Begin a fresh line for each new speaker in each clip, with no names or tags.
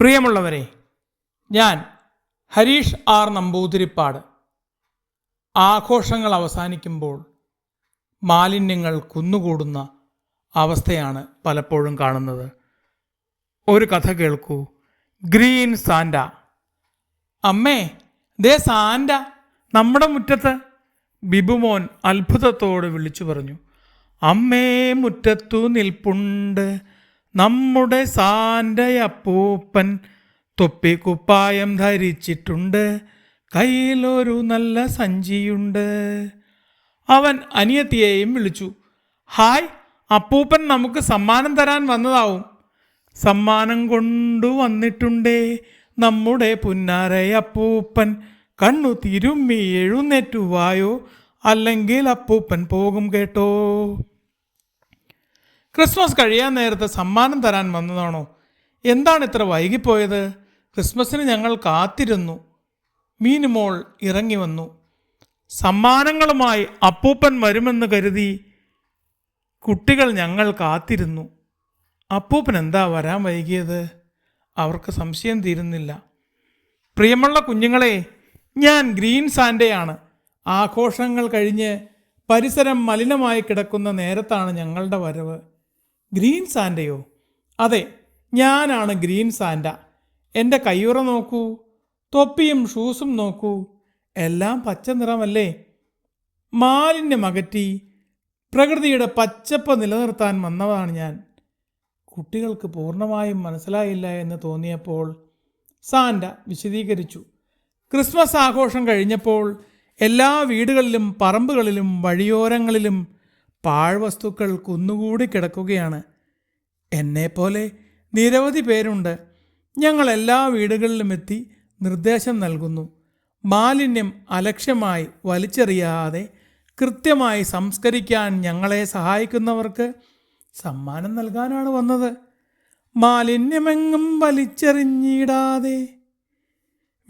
പ്രിയമുള്ളവരെ ഞാൻ ഹരീഷ് ആർ നമ്പൂതിരിപ്പാട്. ആഘോഷങ്ങൾ അവസാനിക്കുമ്പോൾ മാലിന്യങ്ങൾ കുന്നുകൂടുന്ന അവസ്ഥയാണ് പലപ്പോഴും കാണുന്നത്. ഒരു കഥ കേൾക്കൂ. ഗ്രീൻ സാൻഡ അമ്മേ ദേ സാൻഡ നമ്മുടെ മുറ്റത്ത്. ബിബുമോൻ അത്ഭുതത്തോട് വിളിച്ചു പറഞ്ഞു. അമ്മേ മുറ്റത്തു നിൽപ്പുണ്ട്. നമ്മുടെ സാന്റെ അപ്പൂപ്പൻ തൊപ്പിക്കുപ്പായം ധരിച്ചിട്ടുണ്ട്. കയ്യിലൊരു നല്ല സഞ്ചിയുണ്ട്. അവൻ അനിയത്തിയെയും വിളിച്ചു. ഹായ് അപ്പൂപ്പൻ നമുക്ക് സമ്മാനം തരാൻ വന്നതാവും. സമ്മാനം കൊണ്ടു വന്നിട്ടുണ്ടേ. നമ്മുടെ പുന്നാരയപ്പൂപ്പൻ കണ്ണു തിരുമ്മി എഴുന്നേറ്റുവായോ? അല്ലെങ്കിൽ അപ്പൂപ്പൻ പോകും കേട്ടോ. ക്രിസ്മസ് കഴിയാൻ നേരത്തെ സമ്മാനം തരാൻ വന്നതാണോ? എന്താണ് ഇത്ര വൈകിപ്പോയത്? ക്രിസ്മസിന് ഞങ്ങൾ കാത്തിരുന്നു. മീനുമോൾ ഇറങ്ങി വന്നു. സമ്മാനങ്ങളുമായി അപ്പൂപ്പൻ വരുമെന്ന് കരുതി കുട്ടികൾ ഞങ്ങൾ കാത്തിരുന്നു. അപ്പൂപ്പൻ എന്താ വരാൻ വൈകിയത്? അവർക്ക് സംശയം തീരുന്നില്ല. പ്രിയമുള്ള കുഞ്ഞുങ്ങളെ ഞാൻ ഗ്രീൻ സാൻഡേയാണ്. ആഘോഷങ്ങൾ കഴിഞ്ഞ് പരിസരം മലിനമായി കിടക്കുന്ന നേരത്താണ് ഞങ്ങളുടെ വരവ്. ഗ്രീൻ സാൻഡയോ? അതെ ഞാനാണ് ഗ്രീൻ സാൻഡ. എന്റെ കയ്യുറ നോക്കൂ തൊപ്പിയും ഷൂസും നോക്കൂ എല്ലാം പച്ച നിറമല്ലേ? മാലിന്യം അകറ്റി പ്രകൃതിയുടെ പച്ചപ്പ് നിലനിർത്താൻ വന്നതാണ് ഞാൻ. കുട്ടികൾക്ക് പൂർണമായും മനസ്സിലായില്ല എന്ന് തോന്നിയപ്പോൾ സാൻഡ വിശദീകരിച്ചു. ക്രിസ്മസ് ആഘോഷം കഴിഞ്ഞപ്പോൾ എല്ലാ വീടുകളിലും പറമ്പുകളിലും വഴിയോരങ്ങളിലും പാഴ്വസ്തുക്കൾ കുന്നുകൂടി കിടക്കുകയാണ്. എന്നെപ്പോലെ നിരവധി പേരുണ്ട്. ഞങ്ങൾ എല്ലാ വീടുകളിലും എത്തി നിർദ്ദേശം നൽകുന്നു. മാലിന്യം അലക്ഷ്യമായി വലിച്ചെറിയാതെ കൃത്യമായി സംസ്കരിക്കാൻ ഞങ്ങളെ സഹായിക്കുന്നവർക്ക് സമ്മാനം നൽകാനാണ് വന്നത്. മാലിന്യമെങ്ങും വലിച്ചെറിഞ്ഞിടാതെ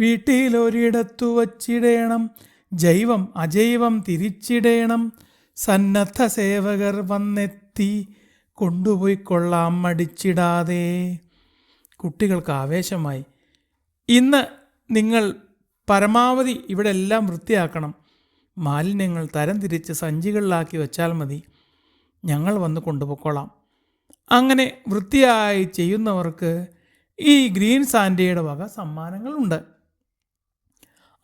വീട്ടിലൊരിടത്തു വച്ചിടേണം. ജൈവം അജൈവം തിരിച്ചിടേണം. സന്നദ്ധ സേവകർ വന്നെത്തി കൊണ്ടുപോയി കൊള്ളാം മടിച്ചിടാതെ. കുട്ടികൾക്ക് ആവേശമായി. ഇന്ന് നിങ്ങൾ പരമാവധി ഇവിടെ എല്ലാം വൃത്തിയാക്കണം. മാലിന്യങ്ങൾ തരംതിരിച്ച് സഞ്ചികളിലാക്കി വെച്ചാൽ മതി. ഞങ്ങൾ വന്ന് കൊണ്ടുപോയിക്കൊള്ളാം. അങ്ങനെ വൃത്തിയായി ചെയ്യുന്നവർക്ക് ഈ ഗ്രീൻ സാൻഡയുടെ വക സമ്മാനങ്ങളുണ്ട്.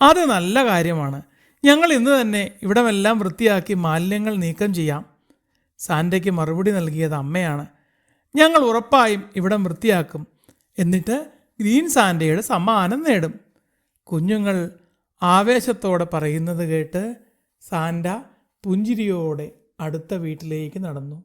അത് നല്ല കാര്യമാണ്. ഞങ്ങൾ ഇന്ന് തന്നെ ഇവിടമെല്ലാം വൃത്തിയാക്കി മാലിന്യങ്ങൾ നീക്കം ചെയ്യാം. സാൻഡയ്ക്ക് മറുപടി നൽകിയത് അമ്മയാണ്. ഞങ്ങൾ ഉറപ്പായും ഇവിടം വൃത്തിയാക്കും. എന്നിട്ട് ഗ്രീൻ സാൻഡയുടെ സമ്മാനം നേടും. കുഞ്ഞുങ്ങൾ ആവേശത്തോടെ പറയുന്നത് കേട്ട് സാൻഡ പുഞ്ചിരിയോടെ അടുത്ത വീട്ടിലേക്ക് നടന്നു.